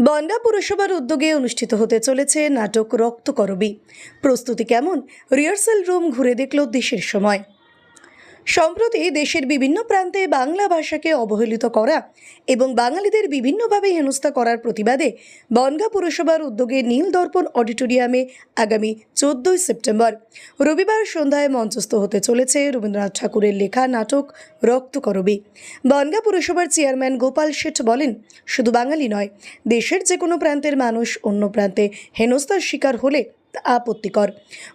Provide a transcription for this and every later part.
বনগা পুরসভার উদ্যোগে অনুষ্ঠিত হতে চলেছে নাটক রক্তকরবী। প্রস্তুতি কেমন? রিহার্সাল রুম ঘুরে দেখল দেশের সময়। সম্প্রতি দেশের বিভিন্ন প্রান্তে বাংলা ভাষাকে অবহেলিত করা এবং বাঙালিদের বিভিন্নভাবে হেনস্থা করার প্রতিবাদে বনগা পুরসভার উদ্যোগে নীল দর্পণ অডিটোরিয়ামে আগামী চোদ্দই সেপ্টেম্বর। রবিবার সন্ধ্যায় মঞ্চস্থ হতে চলেছে রবীন্দ্রনাথ ঠাকুরের লেখা নাটক রক্তকরবী। বনগা পুরসভার চেয়ারম্যান গোপাল শেঠ বলেন, শুধু বাঙালি নয়, দেশের যে কোনো প্রান্তের মানুষ অন্য প্রান্তে হেনস্থার শিকার হলে আপত্তিকর।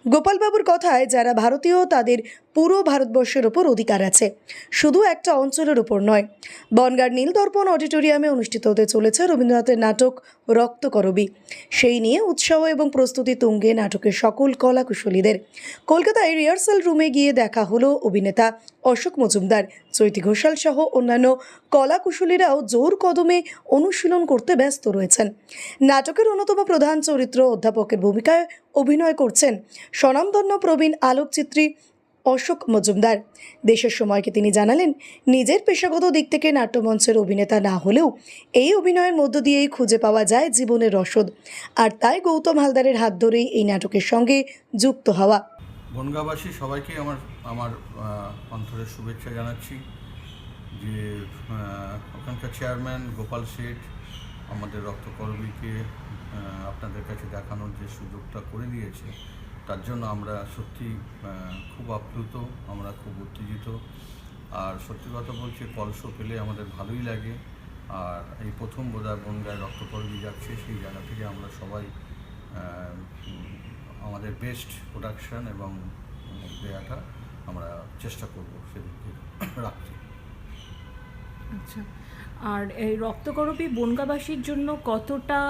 গোপালবাবুর কথায় যারা ভারতীয়, তাদের পুরো ভারতবর্ষের ওপর অধিকার আছে। শুধু একটা অঞ্চলের ওপর নয়। বনগার নীল দর্পণ অডিটোরিয়ামে অনুষ্ঠিত হতে চলেছে রবীন্দ্রনাথের নাটক রক্তকরবী। সেই নিয়ে উৎসাহ এবং প্রস্তুতি তুঙ্গে নাটকের সকল কলাকুশলীদের। কলকাতায় রিহার্সাল রুমে গিয়ে দেখা হলো অভিনেতা অশোক মজুমদার। চৈতি ঘোষাল সহ অন্যান্য কলাকুশলীরাও জোর কদমে অনুশীলন করতে ব্যস্ত রয়েছেন। নাটকের অন্যতম প্রধান চরিত্র অধ্যাপকের ভূমিকায় অভিনয় করছেন স্বনামধন্য প্রবীণ আলোকচিত্রী অশোক মজুমদার। দেশের সময়কে তিনি জানালেন, নিজের পেশাগত দিক থেকে নাট্যমঞ্চের অভিনেতা না হলেও এই অভিনয়ের মধ্য দিয়েই খুঁজে পাওয়া যায় জীবনের রসদ। আর তাই গৌতম হালদারের হাত ধরেই এই নাটকের সঙ্গে যুক্ত হওয়া। বনগাঁবাসী সবাইকে আমার আমার অন্তরের শুভেচ্ছা জানাচ্ছি যে ওখানকার চেয়ারম্যান গোপাল শেঠ আমাদের রক্তকর্মীকে আপনাদের কাছে দেখানোর যে সুযোগটা করে দিয়েছে, তার জন্য আমরা সত্যি খুব আপ্লুত, আমরা খুব উত্তেজিত। আর সত্যি কথা বলছি, কলস পেলে আমাদের ভালোই লাগে। আর এই প্রথম বোধহয় বনগায় রক্তকর্মী যাচ্ছে, সেই জায়গা থেকে আমরা সবাই আমাদের বেস্ট প্রোডাকশন এবং দেওয়াটা আমরা চেষ্টা করব সেদিকে রাখতে আচ্ছা আর এই রক্তকরপী বনগাবাসীর জন্য কতটা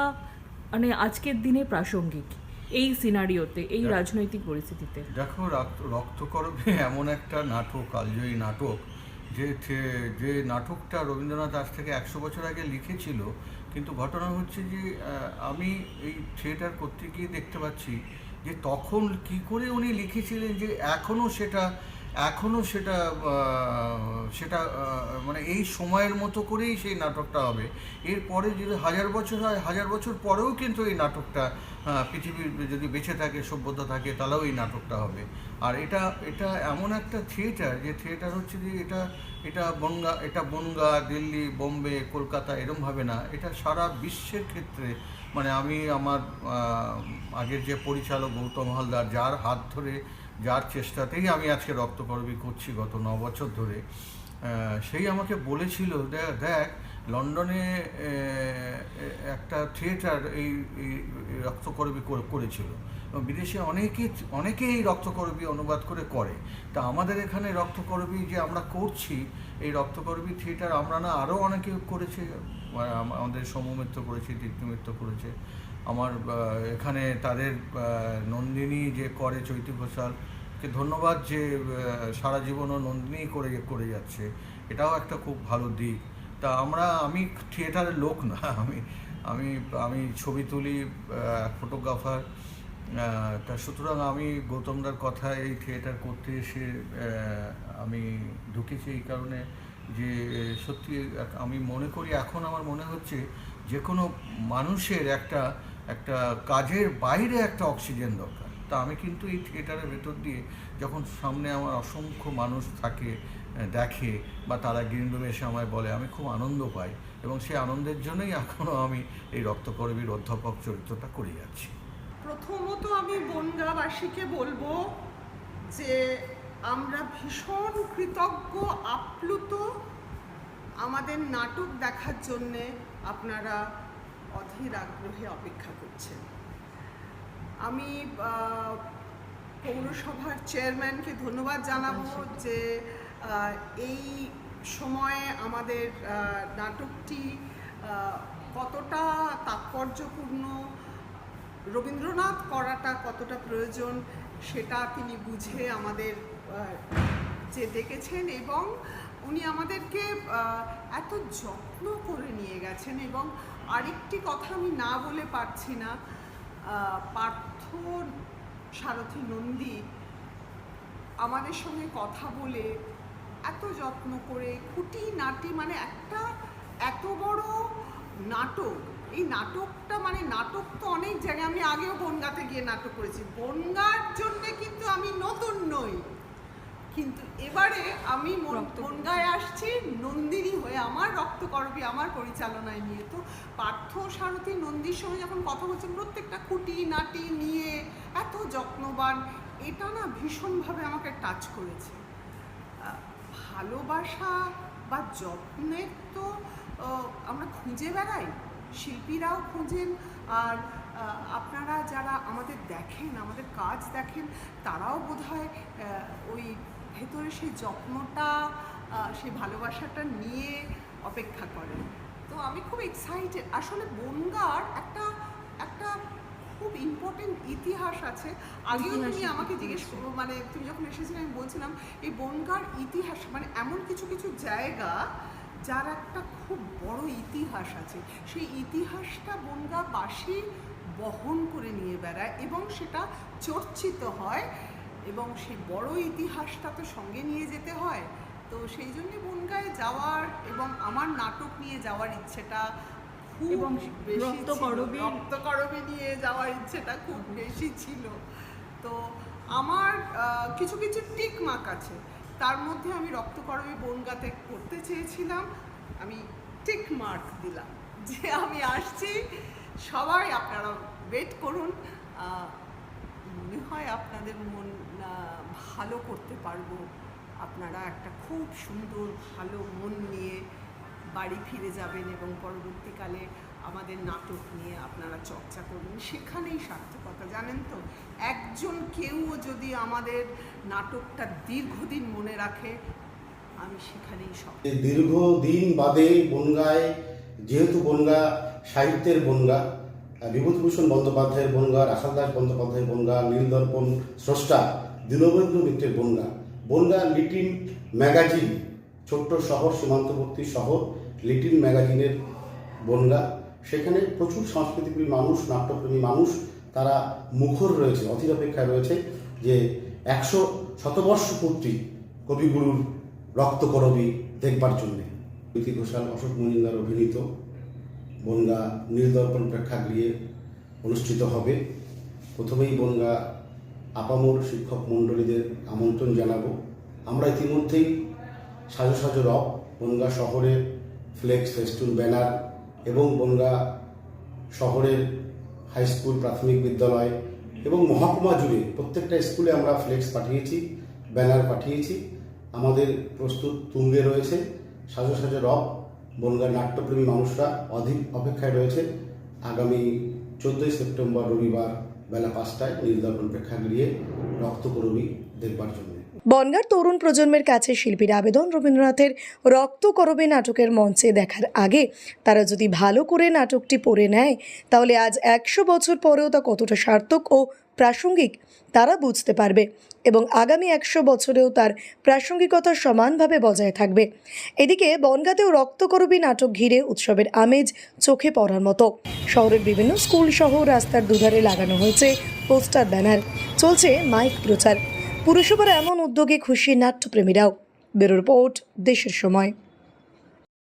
মানে আজকের দিনে প্রাসঙ্গিক এই সিনারিওতে এই রাজনৈতিক পরিস্থিতিতে? দেখো রক্ত রক্তকরবে এমন একটা নাটক কালজয়ী নাটক যে যে নাটকটা রবীন্দ্রনাথ আজ থেকে একশো বছর আগে লিখেছিল কিন্তু ঘটনা হচ্ছে যে আমি এই থিয়েটার করতে গিয়ে দেখতে পাচ্ছি যে তখন কি করে উনি লিখেছিলেন যে এখনও সেটা এখনও সেটা সেটা মানে এই সময়ের মতো করেই সেই নাটকটা হবে। এরপরে যদি হাজার বছর হয়, হাজার বছর পরেও কিন্তু এই নাটকটা পৃথিবীর যদি বেঁচে থাকে, সভ্যতা থাকে, তাহলেও এই নাটকটা হবে। আর এটা এটা এমন একটা থিয়েটার, যে থিয়েটার হচ্ছে যে এটা এটা বনগা এটা বনগা, দিল্লি, বোম্বে, কলকাতা এরমভাবে না, এটা সারা বিশ্বের ক্ষেত্রে মানে আমি আমার আগের যে পরিচালক গৌতম হালদার, যার হাত ধরে যার চেষ্টাতেই আমি আজকে রক্তকর্মী করছি গত ন বছর ধরে সেই আমাকে বলেছিল, দেখ দেখ, লন্ডনে একটা থিয়েটার এই রক্তকরবী করেছিল। এবং বিদেশে অনেকে অনেকেই রক্তকরবী অনুবাদ করে করে। তা আমাদের এখানে রক্তকরবী যে আমরা করছি, এই রক্তকরবী থিয়েটার আমরা না আরও অনেকে করেছে আমাদের সমমিত্র করেছে তৃপ্তিমিত্র করেছে। আমার এখানে তাদের নন্দিনী যে করে চৈতি ঘোষালকে ধন্যবাদ যে সারা জীবনও নন্দিনী করে করে যাচ্ছে। এটাও একটা খুব ভালো দিক। তা আমরা, আমি থিয়েটারের লোক না, আমি আমি আমি ছবি তুলি ফটোগ্রাফার। তা সুতরাং আমি গৌতমদার কথা এই থিয়েটার করতে এসে আমি ঢুকেছি এই কারণে যে, সত্যি, আমি মনে করি, এখন আমার মনে হচ্ছে যে কোনো মানুষের একটা একটা কাজের বাইরে একটা অক্সিজেন দরকার। তা আমি কিন্তু এই থিয়েটারের ভেতর দিয়ে যখন সামনে আমার অসংখ্য মানুষ থাকে দেখে বা তারা গ্রিন রুমে এসে আমায় বলে, আমি খুব আনন্দ পাই এবং সেই আনন্দের জন্যই এখনও আমি এই রক্তকর্মীর অধ্যাপক চরিত্রটা করে যাচ্ছি। প্রথমত আমি বনগাঁবাসীকে বলব যে আমরা ভীষণ কৃতজ্ঞ, আপ্লুত আমাদের নাটক দেখার জন্যে আপনারা অধীর আগ্রহে অপেক্ষা করছেন। আমি পৌরসভার চেয়ারম্যানকে ধন্যবাদ জানাব যে এই সময়ে আমাদের নাটকটি কতটা তাৎপর্যপূর্ণ রবীন্দ্রনাথ করাটা কতটা প্রয়োজন সেটা তিনি বুঝে আমাদের যে ডেকেছেন এবং উনি আমাদেরকে এত যত্ন করে নিয়ে গেছেন এবং আরেকটি কথা আমি না বলে পারছি না পার্থ সারথী নন্দী আমাদের সঙ্গে কথা বলে এত যত্ন করে খুঁটি, নাটি মানে একটা এত বড় নাটক। এই নাটকটা মানে নাটক তো অনেক জায়গায়, আমি আগেও বনগাতে গিয়ে নাটক করেছি। বনগার জন্যে কিন্তু আমি নতুন নই। কিন্তু এবারে আমি বনগায় আসছি নন্দিনী হয়ে আমার রক্তকরবী আমার পরিচালনায় নিয়ে। তো পার্থ সারথী নন্দীর সঙ্গে যখন কথা বলছেন প্রত্যেকটা খুঁটি নাটি নিয়ে এত যত্নবান এটা না ভীষণভাবে আমাকে টাচ করেছে। ভালোবাসা বা যত্নের তো আমরা খুঁজে বেড়াই শিল্পীরাও খুঁজেন আর আপনারা যারা আমাদের দেখেন আমাদের কাজ দেখেন তারাও বোধহয় ওই ভেতরে সেই যত্নটা সেই ভালোবাসাটা নিয়ে অপেক্ষা করে। তো আমি খুব এক্সাইটেড আসলে বনগার একটা একটা খুব ইম্পর্টেন্ট ইতিহাস আছে। আগেও তুমি আমাকে জিজ্ঞেস। মানে তুমি যখন এসেছিলে আমি বলছিলাম এই বনগার ইতিহাস মানে এমন কিছু কিছু জায়গা যার একটা খুব বড় ইতিহাস আছে। সেই ইতিহাসটা বনগাবাসী বহন করে নিয়ে বেড়ায় এবং সেটা চর্চিত হয় এবং সেই বড় ইতিহাসটা তো সঙ্গে নিয়ে যেতে হয় তো সেই জন্য বনগায় যাওয়ার এবং আমার নাটক নিয়ে যাওয়ার ইচ্ছেটা খুব এবং ছিল। নিয়ে যাওয়ার ইচ্ছেটা খুব বেশি ছিল। তো আমার কিছু কিছু টিক মার্ক আছে। তার মধ্যে আমি রক্তকরবী বনগাতে করতে চেয়েছিলাম। আমি টিক মার্ক দিলাম। যে আমি আসছি সবাই আপনারা ওয়েট করুন। মনে হয় আপনাদের মন ভালো করতে পারব। আপনারা একটা খুব সুন্দর, ভালো মন নিয়ে বাড়ি ফিরে যাবেন এবং পরবর্তীকালে আমাদের নাটক নিয়ে আপনারা চর্চা করবেন। সেখানেই সার্থকতা, জানেন তো? একজন কেউও যদি আমাদের নাটকটা দীর্ঘদিন মনে রাখে, আমি সেখানেই সব দীর্ঘদিন বাদে বনগায়, যেহেতু বনগা সাহিত্যের বনগা বিভূতিভূষণ বন্দ্যোপাধ্যায়ের বনগা, রাখাল দাস বন্দ্যোপাধ্যায়ের বনগা, নীলদর্পণ স্রষ্টা দীনবন্ধু মিত্রের বনগা। বনগা লিটিন ম্যাগাজিন, ছোট্ট শহর, সীমান্তবর্তী শহর লিটিন ম্যাগাজিনের বনগা। সেখানে প্রচুর সংস্কৃতিপ্রেমী মানুষ, নাট্যপ্রেমী মানুষ, তারা মুখর রয়েছে, অধীর অপেক্ষায় রয়েছে যে একশো শতবর্ষ পূর্তি কবিগুরুর রক্তকরবী দেখবার জন্যে। প্রীতি ঘোষাল, অশোক মজুমদার অভিনীত বনগা নীলদর্পণ প্রেক্ষাগৃহে অনুষ্ঠিত হবে। প্রথমেই বনগা আপামর শিক্ষক মণ্ডলীদের আমন্ত্রণ জানাব। আমরা ইতিমধ্যেই সাজো সাজো রক বনগা শহরের ফ্লেক্স ফেস্টুন ব্যানার এবং বনগা শহরের হাই স্কুল প্রাথমিক বিদ্যালয় এবং মহকুমা জুড়ে প্রত্যেকটা স্কুলে আমরা ফ্লেক্স পাঠিয়েছি, ব্যানার পাঠিয়েছি। আমাদের প্রস্তুত তুঙ্গে রয়েছে। সাজো সাজো রক বনগাঁ নাট্যপ্রেমী মানুষরা অধিক অপেক্ষায় রয়েছে। আগামী চোদ্দোই সেপ্টেম্বর রবিবার বেলা পাঁচটায় নীলদর্পণ প্রেক্ষাগৃহে রক্তকরবী দেখবার জন্য। বনগার তরুণ প্রজন্মের কাছে শিল্পীর আবেদন রবীন্দ্রনাথের রক্ত করবে নাটকের মঞ্চে দেখার আগে তারা যদি ভালো করে নাটকটি পড়ে নেয়, তাহলে আজ একশো বছর পরেও তা কতটা সার্থক ও প্রাসঙ্গিক, তারা বুঝতে পারবে এবং আগামী একশো বছরেও তার প্রাসঙ্গিকতা সমানভাবে বজায় থাকবে। এদিকে বনগাতেও রক্তকরবী নাটক ঘিরে উৎসবের আমেজ চোখে পড়ার মতো। শহরের বিভিন্ন স্কুল সহ রাস্তার দুধারে লাগানো হয়েছে পোস্টার ব্যানার। চলছে মাইক প্রচার। পুরসভার এমন উদ্যোগে খুশি নাট্যপ্রেমীরাও। ব্যুরো রিপোর্ট, দেশের সময়।